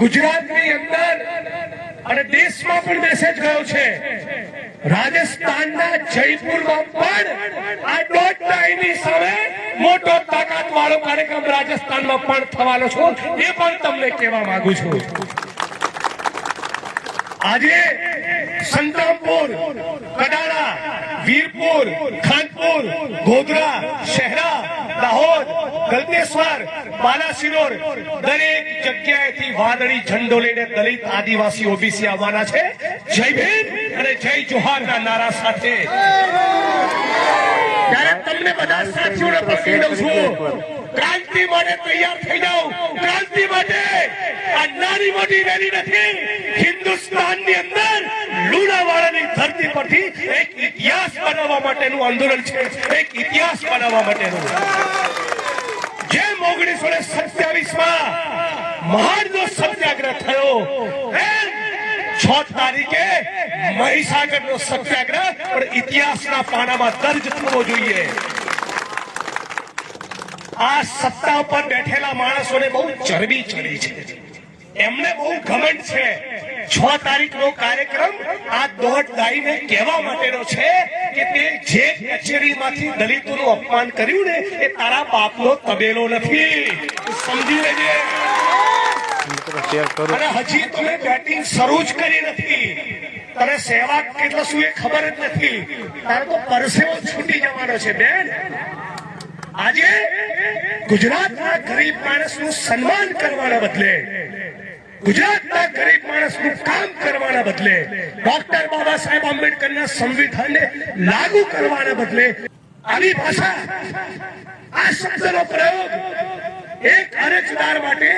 ગુજરાતની અંદર અને દેશમાં પણ મેસેજ ગયો છે. રાજસ્થાનના જયપુરમાં પણ આ દોઢ ટાઈમની સામે મોટો તાકાત વાળો કાર્યક્રમ રાજસ્થાનમાં પણ થવાનો છો. એ પણ તમને કહેવા માંગુ છું. આજે સંતરામપુર કડાળા વીરપુર, ખાનપુર, ગોધરા, શહેરા દાહોદ ગલતેશ્વર બાલાસિનોર દરેક જગ્યાએથી વાદળી ઝંડો લઈને દલિત આદિવાસી ઓબીસી આવવાના છે. જય ભીમ અને જય જોહારના નારા સાથે. તમને બધા સાથીઓને પ્રશ્ન દઉં છું. ક્રાંતિ માટે તૈયાર થઈ જાઓ. ક્રાંતિ માટે આ નાની મોટી રેલી નથી. હિન્દુસ્તાનની અંદર લુણાવાડાની ધરતી પરથી એક ઇતિહાસ બનાવવા માટેનું આંદોલન છે. એક ઇતિહાસ બનાવવા માટેનું. જેમ ઓગણીસો ને સત્યાવીસમાં મહાન જો સત્યાગ્રહ થયો. છ તારીખે મહીસાગર નો સત્યાગ્રહ, પણ ઇતિહાસના પાનામાં દર્જ થવો જોઈએ. આ સત્તા ઉપર બેઠેલા માણસોને બહુ ચરબી ચડી છે. એમને બહુ ઘમંડ છે. છ તારીખ નો કાર્યક્રમ આ દોઢ દાઈને કહેવા માટેનો છે કે તે જે કચેરીમાંથી દલિતોનું અપમાન કર્યું ને એ તારા બાપનો તબેલો નથી. સમજી લેજે. હજી તમે બેટિંગ શરૂ જ કરી નથી. તને સેવા કેટલો શું એ ખબર જ નથી. તારે તો પરસેવો છૂટી જવાનો છે બેન. આજે ગુજરાતના ગરીબ માણસનું સન્માન કરવાના બદલે ગુજરાતના ગરીબ માણસનું કામ કરવાના બદલે ડોક્ટર બાબા સાહેબ આંબેડકરના સંવિધાનને લાગુ કરવાના બદલે આવી ભાષા, આ શબ્દનો પ્રયોગ એક અરજદાર માટે,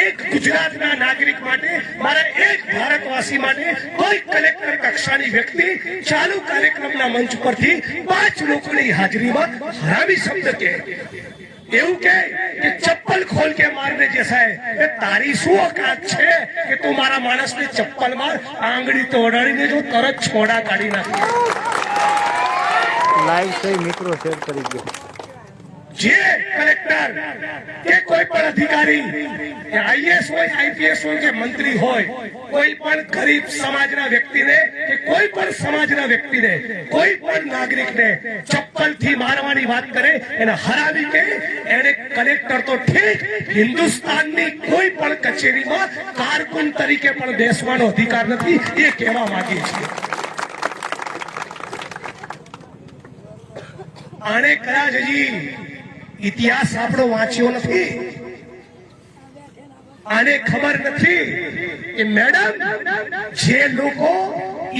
એક ગુજરાતના નાગરિક માટે, મારા એક ભારતવાસી માટે કોઈ કલેક્ટર કક્ષાની વ્યક્તિ ચાલુ કાર્યક્રમના મંચ પરથી પાંચ લોકોની હાજરીમાં હરાવી શબ્દ કે એવું કે કે ચપ્પલ ખોલ કે મારને જैसा है। એ તારી શું ઓકાત છે કે તું મારા માણસને ચપ્પલ માર આંગળી તોડાડીને જો તરત છોડા કાઢી નાખે લાઈવ થઈ મિત્રો શેર કરી દો જે કલેક્ટર કે કોઈ પણ અધિકારી આઈએસ હોય, આઈપીએસ હોય, કે મંત્રી હોય, કોઈ પણ ગરીબ સમાજના વ્યક્તિને, કે કોઈ પણ સમાજના વ્યક્તિને, કોઈ પણ નાગરિકને ચપ્પલથી મારવાની વાત કરે, એને હરાવી કે એને કલેક્ટર તો ઠીક, હિન્દુસ્તાનની કોઈ પણ કચેરીમાં કારકુન તરીકે પણ બેસવાનો અધિકાર નથી, એ કહેવા માંગીએ છીએ. આને કદાચ હજી ઇતિહાસ આપણો વાંચ્યો નથી. આને ખબર નથી કે મેડમ, જે લોકો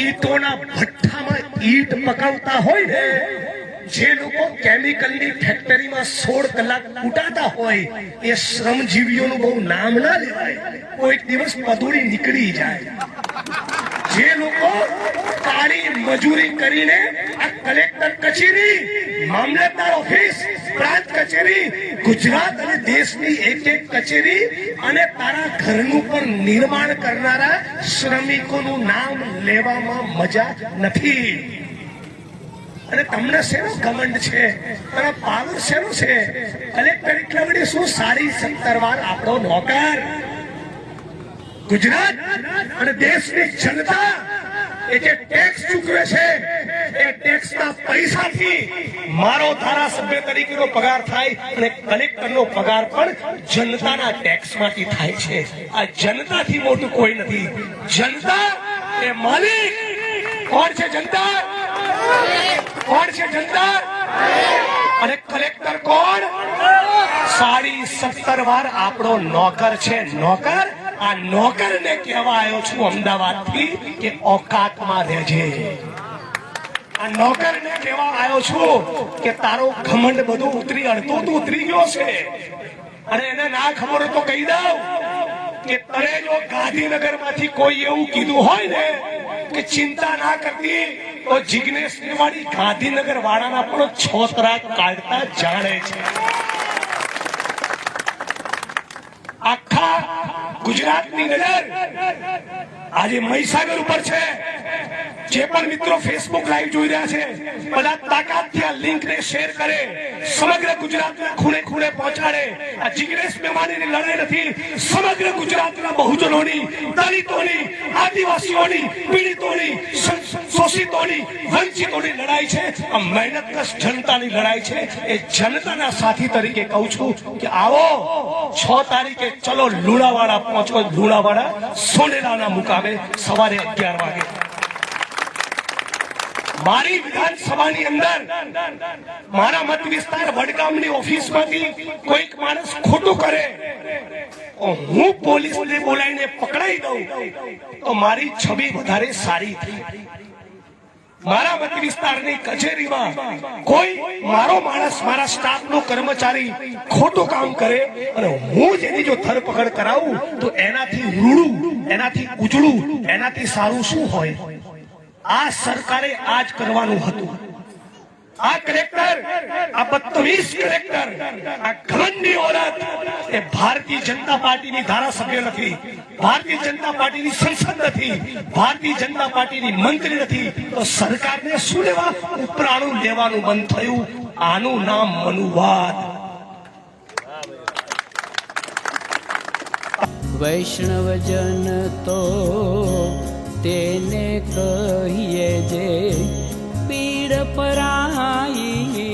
ઈટોના ભઠ્ઠામાં ઈટ પકવતા હોય ને, જે લોકો કેમિકલની ફેક્ટરીમાં સોળ કલાક ઉટાતા હોય, એ શ્રમજીવીઓનું બહુ નામ ના લેવાય. કોઈક દિવસ પદુડી નીકળી જાય. જે લોકો કાળી મજૂરી કરીને આ કલેક્ટર કચેરી, મામલતદાર ઓફિસ, પ્રાંત કચેરી, ગુજરાત અને દેશની એક એક કચેરી અને તારા ઘરનું પણ નિર્માણ કરનારા શ્રમિકોનું નામ લેવામાં મજા નથી. અને તમને શેનો ઘમંડ છે? તમે પાવર શેનો છે? કલેક્ટર એટલા વડે શું સારી સંતરવાર આપણો નોકર? ગુજરાત અને દેશની જનતા એ જે ટેક્સ ચૂકવે છે, એ ટેક્સના પૈસાથી મારો ધારાસભ્ય તરીકેનો પગાર થાય અને કલેક્ટરનો પગાર પણ જનતાના ટેક્સમાંથી થાય છે. આ જનતાથી મોટું કોઈ નથી. જનતા એ માલિક. કોણ છે જનતા? કોણ છે જનતા? અને કલેક્ટર કોણ? સાડી સત્તર વાર આપણો નોકર છે. નોકર આ નોકર ને કહેવા આવ્યો છું અમદાવાદથી કે ઓકાતમાં રહેજે. આ નોકર ને કહેવા આવ્યો છું કે તારો ઘમંડ બધું ઉતરી, અડધો તો ઉતરી ગયો છે. અને એને ના ખબર તો કહી દઉં કે તને જો ગાંધીનગરમાંથી કોઈ એવું કીધું હોય ને કે ચિંતા ના કરતી, તો જિગ્નેશ મેવાડી ગાંધીનગર વાળાના પણ છોતરા કાઢતા જાણે છે. આખા ગુજરાતની નજર આજે મહીસાગર ઉપર છે. જે પણ મિત્રો ફેસબુક લાઈવ જોઈ રહ્યા છે, બધા તાકાતથી આ લિંક ને શેર કરે, સમગ્ર ગુજરાતના ખૂણે ખૂણે પહોંચાડે. આ જિગ્નેશ મેવાણીની લડાઈ નથી, સમગ્ર ગુજરાતના બહુજનો બહેનોની દલિતોની, આદિવાસીઓની, પીડિતોની શોષિતોની, વંચિતોની લડાઈ છે, આ મહેનતકશ જનતાની લડાઈ છે. એ જનતાના સાથી તરીકે કહું છું કે આવો, છ તારીખે ચલો લુણાવાડા પહોંચો. લુણાવાડા સોનેલાના મુકામે સવારે અગિયાર વાગે. મારી વિધાનસભાની અંદર, મારા મત વિસ્તાર વડગામની ઓફિસમાંથી કોઈક માણસ ખોટું કરે હું પોલીસને બોલાવીને પકડાઈ દઉં, તો મારી છબી વધારે સારી થઈ. મારા મત વિસ્તારની કચેરીમાં કોઈ મારો માણસ, મારા સ્ટાફનો કર્મચારી ખોટું કામ કરે અને હું જ જો ધરપકડ કરાવું, તો એનાથી રૂડું, એનાથી ઉજળું, એનાથી સારું શું હોય? આ સરકારે આજ કરવાનું હતું. આ કલેક્ટર આ બદતમીઝ કલેક્ટર આ ખંડની ઓરત એ ભારતીય જનતા પાર્ટીની ધારાસભ્ય નથી, ભારતીય જનતા પાર્ટીની સંસદ નથી, ભારતીય જનતા પાર્ટીની મંત્રી નથી. તો સરકારને શું લેવા? ઉપરાણું લેવાનું બંધ થયું. આનું નામ મનુવાદ. વૈષ્ણવજન તો તેને કહીએ જે પીડ પરાઈ